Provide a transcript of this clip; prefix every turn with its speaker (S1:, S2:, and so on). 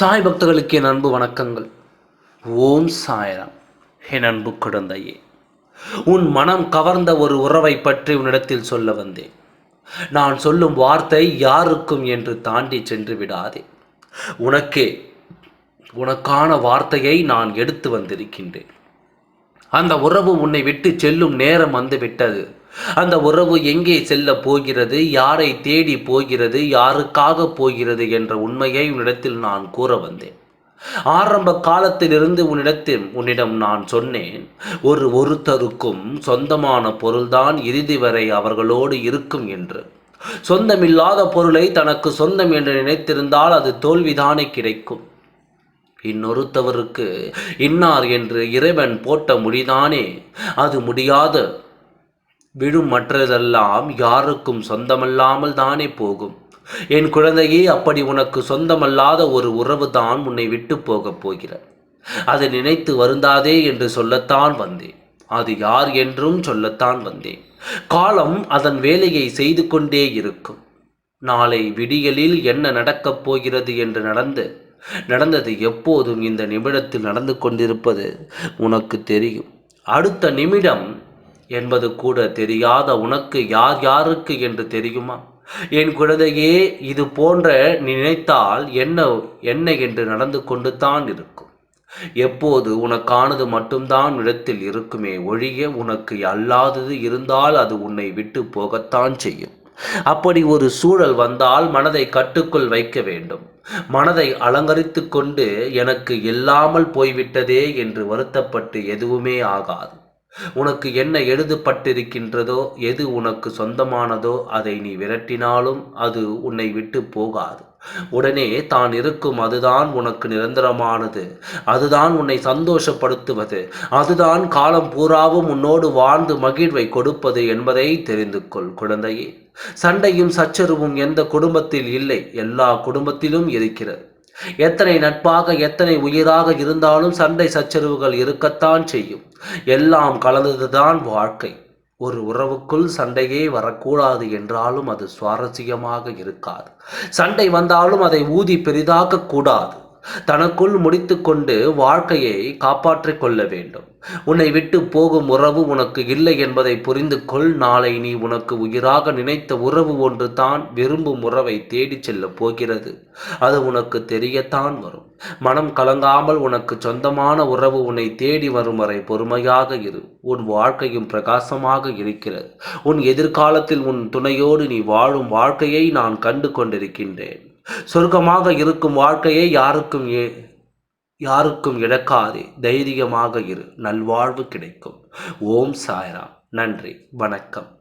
S1: சாய் பக்தர்களுக்கு என் அன்பு வணக்கங்கள். ஓம் சாயராம். என் அன்பு குழந்தையே உன் மனம் கவர்ந்த ஒரு உறவை பற்றி உன்னிடத்தில் சொல்ல வந்தேன். நான் சொல்லும் வார்த்தை யாருக்கும் என்று தாண்டி சென்று விடாதே. உனக்கே உனக்கான வார்த்தையை நான் எடுத்து வந்திருக்கின்றேன். அந்த உறவு உன்னை விட்டு செல்லும் நேரம் வந்துவிட்டது அந்த உறவு எங்கே செல்ல போகிறது யாரை தேடி போகிறது யாருக்காக போகிறது என்ற உண்மையை உன்னிடத்தில் நான் கூற வந்தேன். ஆரம்ப காலத்திலிருந்து உன்னிடத்தில் உன்னிடம் நான் சொன்னேன் ஒரு ஒருத்தருக்கும் சொந்தமான பொருள்தான் இறுதி வரை அவர்களோடு இருக்கும் என்று. சொந்தமில்லாத பொருளை தனக்கு சொந்தம் என்று நினைத்திருந்தால் அது தோல்விதானே கிடைக்கும். இன்னொருத்தவருக்கு இன்னார் என்று இறைவன் போட்ட முடிதானே? அது முடியாத விடும் மற்றதெல்லாம் யாருக்கும் சொந்தமல்லாமல் தானே போகும். என் குழந்தையே அப்படி உனக்கு சொந்தமல்லாத ஒரு உறவு தான் உன்னை விட்டு போகப் போகிற அதை நினைத்து வருந்தாதே என்று சொல்லத்தான் வந்தேன். அது யார் என்றும் சொல்லத்தான் வந்தேன். காலம் அதன் வேலையை செய்து கொண்டே இருக்கும். நாளை விடியலில் என்ன நடக்கப் போகிறது என்று நடந்து நடந்தது எப்போதும் இந்த நிமிடத்தில் நடந்து கொண்டிருப்பது உனக்கு தெரியும். அடுத்த நிமிடம் என்பது கூட தெரியாத உனக்கு யார் யாருக்கு என்று தெரியுமா? என் குழந்தையே இது போன்ற நினைத்தால் என்ன என்ன என்று நடந்து கொண்டு தான் இருக்கும். எப்போது உனக்கானது மட்டும்தான் இடத்தில் இருக்குமே ஒழிய உனக்கு அல்லாதது இருந்தால் அது உன்னை விட்டு போகத்தான் செய்யும். அப்படி ஒரு சூழல் வந்தால் மனதை கட்டுக்குள் வைக்க வேண்டும். மனதை அலங்கரித்து கொண்டு எனக்கு இல்லாமல் போய்விட்டதே என்று வருத்தப்பட்டு எதுவுமே ஆகாது. உனக்கு என்ன எழுதப்பட்டிருக்கின்றதோ எது உனக்கு சொந்தமானதோ அதை நீ விரட்டினாலும் அது உன்னை விட்டு போகாது. உடனே தான் இருக்கும் அதுதான் உனக்கு நிரந்தரமானது. அதுதான் உன்னை சந்தோஷப்படுத்துவது. அதுதான் காலம் பூராவும் உன்னோடு வாழ்ந்து மகிழ்வை கொடுப்பது என்பதை தெரிந்து கொள் குழந்தையே. சண்டையும் சச்சரவும் எந்த குடும்பத்தில் இல்லை. எல்லா குடும்பத்திலும் இருக்கிறது. எத்தனை நட்பாக எத்தனை உயிராக இருந்தாலும் சண்டை சச்சரவுகள் இருக்கத்தான் செய்யும். எல்லாம் கலந்ததுதான் வாழ்க்கை. ஒரு உறவுக்குள் சண்டையே வரக்கூடாது என்றாலும் அது சுவாரஸ்யமாக இருக்காது. சண்டை வந்தாலும் அதை ஊதி பெரிதாக்க கூடாது தனக்குள் முடித்துக்கொண்டு வாழ்க்கையை காப்பாற்றிக் கொள்ள வேண்டும். உன்னை விட்டு போகும் உறவு உனக்கு இல்லை என்பதை புரிந்து கொள். நாளை நீ உனக்கு உயிராக நினைத்த உறவு ஒன்று தான் விரும்பும் உறவை தேடிச் செல்ல போகிறது. அது உனக்கு தெரியத்தான் வரும். மனம் கலங்காமல் உனக்கு சொந்தமான உறவு உன்னை தேடி வரும் வரை பொறுமையாக இரு. உன் வாழ்க்கையும் பிரகாசமாக இருக்கிறது. உன் எதிர்காலத்தில் உன் துணையோடு நீ வாழும் வாழ்க்கையை நான் கண்டு கொண்டிருக்கின்றேன். சொர்க்கமாக இருக்கும் வாழ்க்கையை யாருக்கும் ஏ யாருக்கும் இழக்காதே. தைரியமாக இரு நல்வாழ்வு கிடைக்கும். ஓம் சாய்ராம். நன்றி. வணக்கம்.